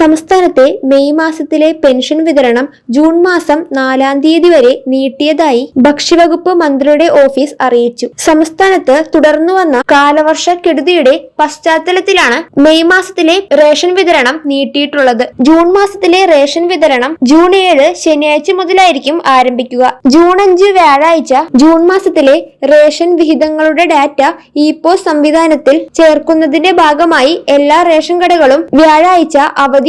സംസ്ഥാനത്തെ മെയ് മാസത്തിലെ പെൻഷൻ വിതരണം ജൂൺ മാസം നാലാം തീയതി വരെ നീട്ടിയതായി ഭക്ഷ്യവകുപ്പ് മന്ത്രിയുടെ ഓഫീസ് അറിയിച്ചു. സംസ്ഥാനത്ത് തുടർന്നു വന്ന കാലവർഷ കെടുതിയുടെ പശ്ചാത്തലത്തിലാണ് മെയ് മാസത്തിലെ റേഷൻ വിതരണം നീട്ടിയിട്ടുള്ളത്. ജൂൺ മാസത്തിലെ റേഷൻ വിതരണം ജൂൺ ഏഴ് ശനിയാഴ്ച മുതലായിരിക്കും ആരംഭിക്കുക. ജൂൺ അഞ്ച് വ്യാഴാഴ്ച ജൂൺ മാസത്തിലെ റേഷൻ വിഹിതങ്ങളുടെ ഡാറ്റ ഇ പോസ് സംവിധാനത്തിൽ ചേർക്കുന്നതിന്റെ ഭാഗമായി എല്ലാ റേഷൻ കടകളും വ്യാഴാഴ്ച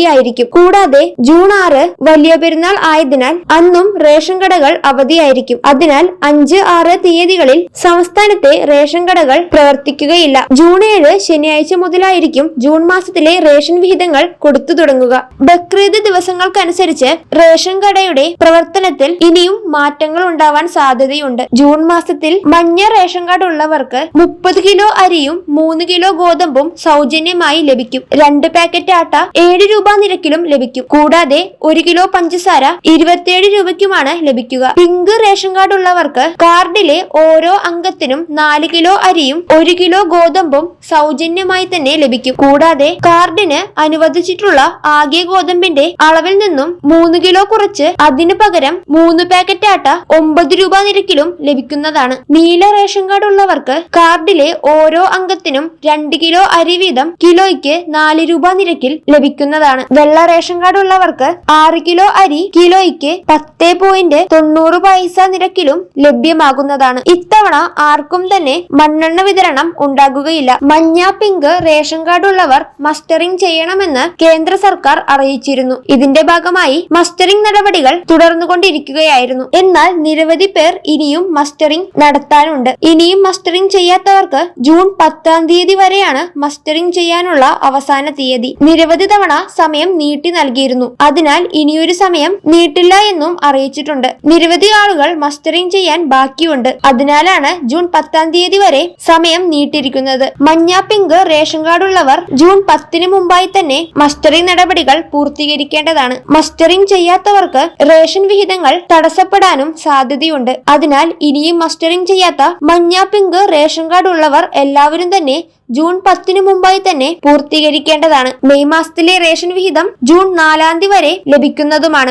അവധിയായിരിക്കും. കൂടാതെ ജൂൺ ആറ് വലിയ പെരുന്നാൾ ആയതിനാൽ അന്നും റേഷൻ കടകൾ അവധിയായിരിക്കും. അതിനാൽ അഞ്ച് ആറ് തീയതികളിൽ സംസ്ഥാനത്തെ റേഷൻ കടകൾ പ്രവർത്തിക്കുകയില്ല. ജൂൺ ഏഴ് ശനിയാഴ്ച മുതലായിരിക്കും ജൂൺ മാസത്തിലെ റേഷൻ വിഹിതങ്ങൾ കൊടുത്തു തുടങ്ങുക. ബക്രീദ് ദിവസങ്ങൾക്കനുസരിച്ച് റേഷൻ കടയുടെ പ്രവർത്തനത്തിൽ ഇനിയും മാറ്റങ്ങൾ ഉണ്ടാവാൻ സാധ്യതയുണ്ട്. ജൂൺ മാസത്തിൽ മഞ്ഞ റേഷൻ കാർഡ് ഉള്ളവർക്ക് മുപ്പത് കിലോ അരിയും മൂന്ന് കിലോ ഗോതമ്പും സൗജന്യമായി ലഭിക്കും. രണ്ട് പാക്കറ്റ് ആട്ട ഏഴ് രൂപ നിരക്കിലും ലഭിക്കും. കൂടാതെ ഒരു കിലോ പഞ്ചസാര ഇരുപത്തിയേഴ് രൂപയ്ക്കുമാണ് ലഭിക്കുക. പിങ്ക് റേഷൻ കാർഡ് ഉള്ളവർക്ക് കാർഡിലെ ഓരോ അംഗത്തിനും നാല് കിലോ അരിയും ഒരു കിലോ ഗോതമ്പും സൗജന്യമായി തന്നെ ലഭിക്കും. കൂടാതെ കാർഡിന് അനുവദിച്ചിട്ടുള്ള ആകെ ഗോതമ്പിന്റെ അളവിൽ നിന്നും മൂന്ന് കിലോ കുറച്ച് അതിനു പകരം മൂന്ന് പാക്കറ്റ് ആട്ട ഒമ്പത് രൂപ നിരക്കിലും ലഭിക്കുന്നതാണ്. നീല റേഷൻ കാർഡ് ഉള്ളവർക്ക് കാർഡിലെ ഓരോ അംഗത്തിനും രണ്ട് കിലോ അരി വീതം കിലോയ്ക്ക് നാല് രൂപ നിരക്കിൽ ലഭിക്കുന്നതാണ്. വെള്ള റേഷൻ കാർഡ് ഉള്ളവർക്ക് ആറ് കിലോ അരി കിലോയ്ക്ക് പത്ത് പോയിന്റ് തൊണ്ണൂറ് പൈസ നിരക്കിലും ലഭ്യമാകുന്നതാണ്. ഇത്തവണ ആർക്കും തന്നെ മണ്ണെണ്ണ വിതരണം ഉണ്ടാകുകയില്ല. മഞ്ഞ പിങ്ക് റേഷൻ കാർഡ് ഉള്ളവർ മസ്റ്ററിംഗ് ചെയ്യണമെന്ന് കേന്ദ്ര സർക്കാർ അറിയിച്ചിരുന്നു. ഇതിന്റെ ഭാഗമായി മസ്റ്ററിംഗ് നടപടികൾ തുടർന്നുകൊണ്ടിരിക്കുകയായിരുന്നു. എന്നാൽ നിരവധി പേർ ഇനിയും മസ്റ്ററിംഗ് നടത്താനുണ്ട്. ഇനിയും മസ്റ്ററിംഗ് ചെയ്യാത്തവർക്ക് ജൂൺ പത്താം തീയതി വരെയാണ് മസ്റ്ററിംഗ് ചെയ്യാനുള്ള അവസാന തീയതി. നിരവധി തവണ സമയം നീട്ടി നൽകിയിരുന്നു. അതിനാൽ ഇനിയൊരു സമയം നീട്ടില്ല എന്നും അറിയിച്ചിട്ടുണ്ട്. നിരവധി ആളുകൾ മസ്റ്ററിംഗ് ചെയ്യാൻ ബാക്കിയുണ്ട്. അതിനാലാണ് ജൂൺ പത്താം തീയതി വരെ സമയം നീട്ടിയിരിക്കുന്നത്. മഞ്ഞ പിങ്ക് റേഷൻ കാർഡ് ഉള്ളവർ ജൂൺ പത്തിന് മുമ്പായി തന്നെ മസ്റ്ററിംഗ് നടപടികൾ പൂർത്തീകരിക്കേണ്ടതാണ്. മസ്റ്ററിംഗ് ചെയ്യാത്തവർക്ക് റേഷൻ വിഹിതങ്ങൾ തടസ്സപ്പെടാനും സാധ്യതയുണ്ട്. അതിനാൽ ഇനിയും മസ്റ്ററിംഗ് ചെയ്യാത്ത മഞ്ഞ പിങ്ക് റേഷൻ കാർഡ് ഉള്ളവർ എല്ലാവരും തന്നെ ജൂൺ പത്തിന് മുമ്പായി തന്നെ പൂർത്തീകരിക്കേണ്ടതാണ്. മെയ് മാസത്തിലെ റേഷൻ വിഹിതം ജൂൺ നാലാം തീയതി വരെ ലഭിക്കുന്നതുമാണ്.